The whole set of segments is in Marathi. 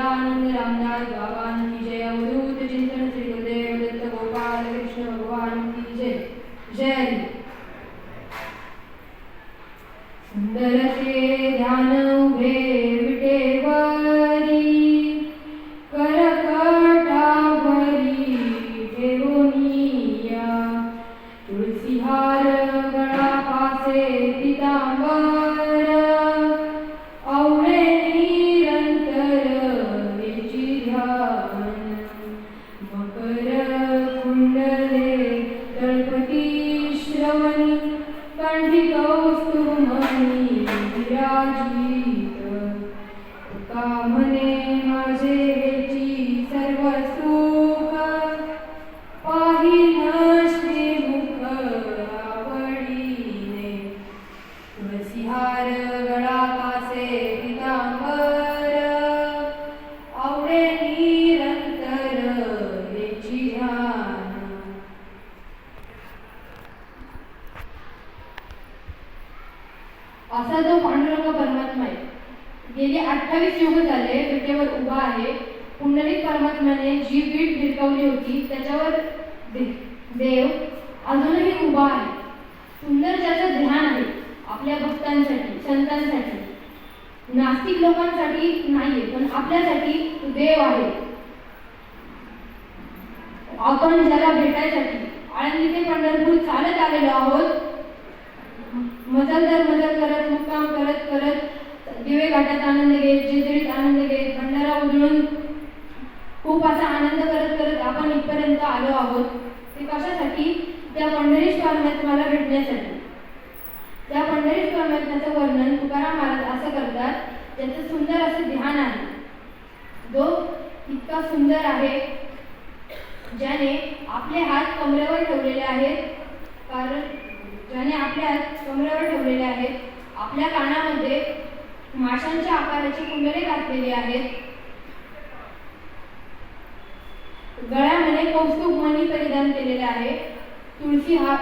सच्चिदानंद रामदास भगवान की जय। अवधूत चिंतन श्री गुरुदेव दत्त गोपाल कृष्ण भगवान की जय। जय। सुंदर से ध्यान विराजित कामने माझे हेची सर्व सुख? पाहिन श्रीमुख आवडीने तुळसीहार गळा असा जो पांडुरंग परमात्मा आहे गेले अठ्ठावीस युग झाले विटेवर उभा आहे पुंडलिक परमात्म्याने जी वीट भिरकवली होती त्याच्यावर दे- देव अजूनही उभा आहे. सुंदर ज्याचं ध्यान आहे आपल्या भक्तांसाठी संतांसाठी. नास्तिक लोकांसाठी नाहीये पण आपल्यासाठी देव आहे. आपण ज्याला भेटायसाठी आळंदी ते पंढरपूर चालत आलेलो आहोत मजल दर मजल करत मुक्काम करत करत दिवे घाटात आनंद घेत जेजुरीत आनंद घेत भंडारा उधळून खूप असा आनंद करत करत आपण इथपर्यंत आलो आहोत. ते कशासाठी? त्या पंढरीश परमात्म्याला भेटण्यासाठी. त्या पंढरीश परमात्म्याचं वर्णन तुकाराम महाराज असं करतात त्याचं सुंदर असं ध्यान आहे. जो इतका सुंदर आहे ज्याने आपले हात कमरेवर ठेवलेले आहेत कारण आपल्या आपले ठेवलेले आहेत. आपल्या कानामध्ये माशांच्या आकाराची कुंडले घातलेली आहेत. गळ्यामध्ये कौस्तुभ मणी परिधान केलेले आहे. तुळशी हा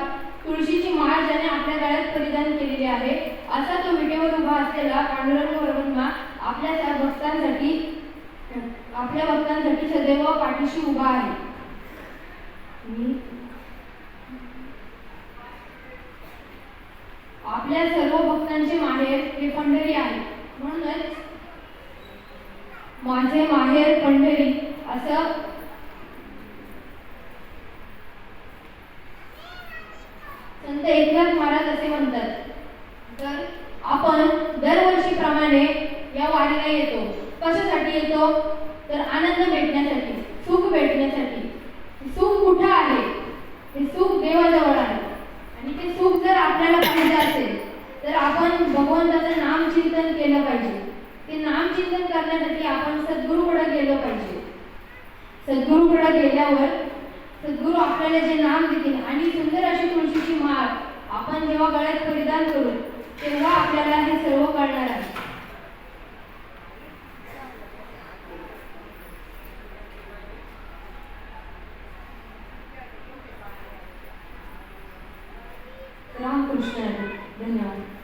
तुळशीची माळ ज्याने आपल्या गळ्यात परिधान केलेली आहे. असा तो विटेवर उभा असलेला पांडुरंग वर्मा आपल्या त्या भक्तांसाठी आपल्या भक्तांसाठी सदैव पाठीशी उभा आहे. आपल्या सर्व भक्तांचे माहेर हे पंढरी आहे. म्हणूनच माझे माहेर पंढरी असं संत एकनाथ महाराज असे म्हणतात. तर आपण दरवर्षीप्रमाणे या वारीला येतो. कशासाठी येतो? तर आनंद भेटण्यासाठी सुख भेटण्यासाठी. सुख कुठं आहे ते सुख देवाजवळ आहे आणि ते सुख जर आपल्याला पाहिजे असेल तर आपण भगवंताचं नाम चिंतन केलं पाहिजे. ते नाम चिंतन करण्यासाठी आपण सद्गुरूकडे गेलो पाहिजे. सद्गुरूकडे गेल्यावर सद्गुरू आपल्याला जे नाम देतील आणि सुंदर अशी तुळशीची माळ आपण जेव्हा गळ्यात परिधान करू तेव्हा आपल्याला हे सर्व कळणार आहे. रामकृष्ण धन्यवाद.